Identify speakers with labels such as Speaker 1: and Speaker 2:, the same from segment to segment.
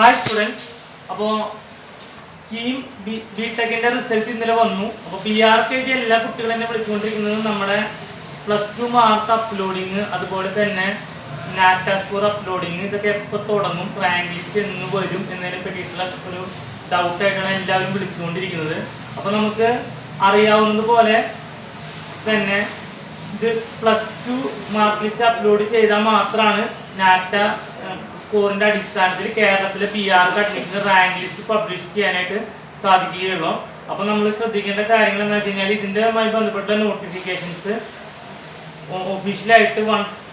Speaker 1: Hi students അപ്പോൾ KEAM B ടെക്കിന്റെ result ഇന്നലെ വന്നു. അപ്പോൾ ബി ആർ കെ ജി എല്ലാ കുട്ടികളും തന്നെ വിളിച്ചുകൊണ്ടിരിക്കുന്നത് നമ്മുടെ പ്ലസ് ടു മാർക്ക് അപ്ലോഡിങ് അതുപോലെ തന്നെ നാറ്റ സ്കോർ അപ്ലോഡിങ് ഇതൊക്കെ എപ്പോൾ തുടങ്ങും റാങ്ക് ലിസ്റ്റ് എന്ന് വരും എന്നതിനെ പറ്റിയിട്ടുള്ള ഒരു ഡൗട്ടായിട്ടാണ് എല്ലാവരും വിളിച്ചുകൊണ്ടിരിക്കുന്നത്. അപ്പോൾ നമുക്ക് അറിയാവുന്നത് പോലെ തന്നെ ഇത് plus two mark list upload ചെയ്താൽ മാത്രമാണ് നാറ്റ സ്കോറിന്റെ അടിസ്ഥാനത്തിൽ കേരളത്തിലെ പി ആർ കട്ടിങ്ങിന് റാങ്ക് ലിസ്റ്റ് പബ്ലിഷ് ചെയ്യാനായിട്ട് സാധിക്കുകയുള്ളൂ. അപ്പോൾ നമ്മൾ ശ്രദ്ധിക്കേണ്ട കാര്യങ്ങൾ എന്ന് വെച്ച് കഴിഞ്ഞാൽ ഇതിന്റെമായി ബന്ധപ്പെട്ട നോട്ടിഫിക്കേഷൻസ് ഒഫീഷ്യലായിട്ട്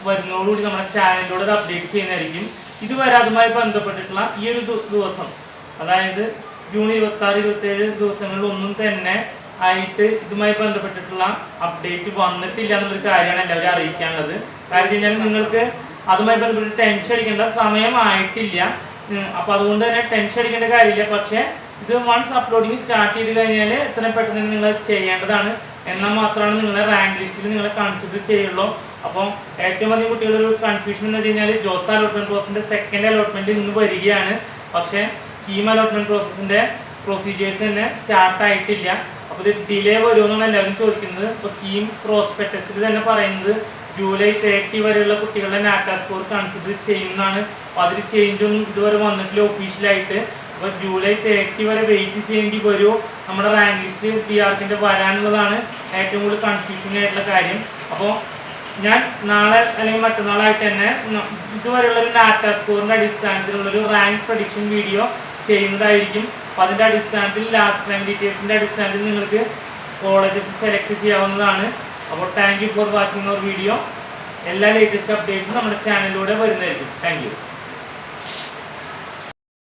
Speaker 1: വരുന്നതോടുകൂടി നമ്മുടെ ചാനലിലൂടെ അത് അപ്ഡേറ്റ് ചെയ്യുന്നതായിരിക്കും. ഇതുവരെ അതുമായി ബന്ധപ്പെട്ടിട്ടുള്ള ഈ ഒരു ദിവസം അതായത് ജൂൺ ഇരുപത്തി ആറ് ഇരുപത്തി ഏഴ് ദിവസങ്ങളിൽ ഒന്നും തന്നെ ആയിട്ട് ഇതുമായി ബന്ധപ്പെട്ടിട്ടുള്ള അപ്ഡേറ്റ് വന്നിട്ടില്ല എന്നൊരു കാര്യമാണ് എല്ലാവരും അറിയിക്കാനുള്ളത്. കാര്യം നിങ്ങൾക്ക് അതുമായി ബന്ധപ്പെട്ട് ടെൻഷൻ അടിക്കേണ്ട സമയമായിട്ടില്ല. അപ്പോൾ അപ്പൊ അതുകൊണ്ട് തന്നെ ടെൻഷൻ അടിക്കേണ്ട കാര്യമില്ല. പക്ഷേ ഇത് വൺസ് അപ്ലോഡിങ് സ്റ്റാർട്ട് ചെയ്ത് കഴിഞ്ഞാൽ എത്ര പെട്ടെന്ന് നിങ്ങൾ ചെയ്യേണ്ടതാണ്. എന്നാൽ മാത്രമാണ് നിങ്ങളെ റാങ്ക് ലിസ്റ്റിൽ നിങ്ങളെ കൺസിഡർ ചെയ്യുള്ളൂ. അപ്പം ഏറ്റവും അധികം കുട്ടികളുടെ ഒരു കൺഫ്യൂഷൻ എന്ന് കഴിഞ്ഞാൽ ജോസ് അലോട്ട്മെന്റ് പ്രോസസ്സിന്റെ സെക്കൻഡ് അലോട്ട്മെന്റ് ഇന്ന് വരികയാണ്. പക്ഷേ കീം അലോട്ട്മെന്റ് പ്രോസസ്സിന്റെ പ്രൊസീജിയേഴ്സ് തന്നെ സ്റ്റാർട്ട് ആയിട്ടില്ല. അപ്പോൾ ഇത് ഡിലേ വരുമെന്നാണ് എല്ലാവരും ചോദിക്കുന്നത്. ഇപ്പോൾ കീം പ്രോസ്പെക്ടസിൽ തന്നെ പറയുന്നത്. ജൂലൈ തേർട്ടി വരെയുള്ള കുട്ടികളുടെ നാറ്റ സ്കോർ കൺസിഡർ ചെയ്യുന്നതാണ്. അപ്പോൾ അതിൽ ചേഞ്ച് ഇതുവരെ വന്നിട്ടില്ല ഒഫീഷ്യലായിട്ട് അപ്പോൾ ജൂലൈ തേർട്ടി വരെ വെയിറ്റ് ചെയ്യേണ്ടി വരുമോ നമ്മുടെ റാങ്ക് ലിസ്റ്റ് പി ആർക്കിന്റെ വരാനുള്ളതാണ് ഏറ്റവും കൂടുതൽ കൺഫ്യൂഷൻ ആയിട്ടുള്ള കാര്യം. അപ്പോൾ ഞാൻ നാളെ അല്ലെങ്കിൽ മറ്റന്നാളായിട്ട് തന്നെ ഇതുവരെയുള്ള ഒരു ഡാറ്റ സ്കോറിന്റെ അടിസ്ഥാനത്തിലുള്ള ഒരു റാങ്ക് പ്രഡിക്ഷൻ വീഡിയോ ചെയ്യുന്നതായിരിക്കും. അപ്പോൾ അതിന്റെ അടിസ്ഥാനത്തിൽ ലാസ്റ്റ് റാങ്ക് ഡീറ്റെയിൽസിന്റെ അടിസ്ഥാനത്തിൽ നിങ്ങൾക്ക് കോളേജസ് സെലക്ട് ചെയ്യാവുന്നതാണ്. അപ്പോൾ thank you for watching our video എല്ലാ ലേറ്റസ്റ്റ് അപ്ഡേറ്റ്സും നമ്മുടെ ചാനലിലൂടെ വരുന്നതായിരിക്കും. താങ്ക്